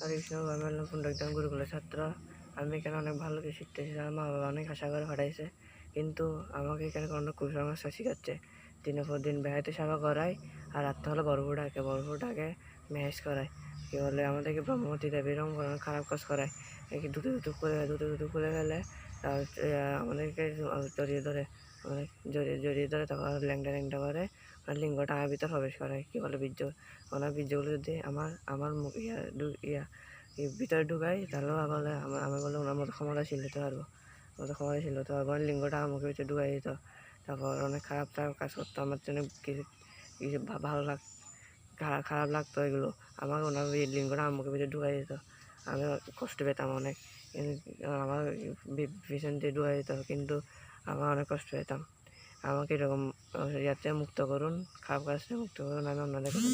Krishna government পুনরুদ্ধার গুরুকুলের ছাত্র। আমি এখানে অনেক ভালো কিছু শিখতেছি আমার মা বাবা অনেক আশা করে পাঠাইছে। কিন্তু আমাকে এখানে কোনো কুসংস্কার শেখাচ্ছে। দিনের পর দিন বেড়াইতে সেবা করায় আর রাত্রে হলে বরফু ডাকে বরফু ডাকে মেহেজ করায়। কি বলে আমাদেরকে ব্রহ্মতি দেয় এরকম কোনো খারাপ কাজ করায়? এই দুটো দুটো করে দুটো দুটো করে ফেলে আহ, আমাদেরকে জড়িয়ে ধরে আমাদের জড়িয়ে জড়িয়ে ধরে তারপর ল্যাংটা ল্যাংটা করে আর লিঙ্গটা আমার ভিতর প্রবেশ করে কি বলে বীর্য? ওনার বীর্যগুলো যদি আমার আমার ইয়া ইয়া ভিতরে ঢুকাই তাহলেও বলে আমার আমি বলে ওনার মতো ক্ষমতা শিলতে পারব মতো ক্ষমতা শিলতে পারব। আর লিঙ্গটা আমার ভিতরে ঢুকাই দিত। তারপর অনেক খারাপ খারাপ কাজ করতো আমার জন্য কিছু কিছু ভালো লাগ খারাপ খারাপ লাগতো এগুলো। আমাকে ওনার ওই করে মুখের ভিতরে ঢুকাই যেত আমি কষ্ট পেতাম অনেক। আমার ভীষণ দিয়ে ঢুকাই দিত, কিন্তু আমার অনেক কষ্ট পেতাম। আমাকে এরকম ইয়াতে মুক্ত করুন, খারাপ কাজ থেকে মুক্ত করুন, আমি আপনাদের কাছে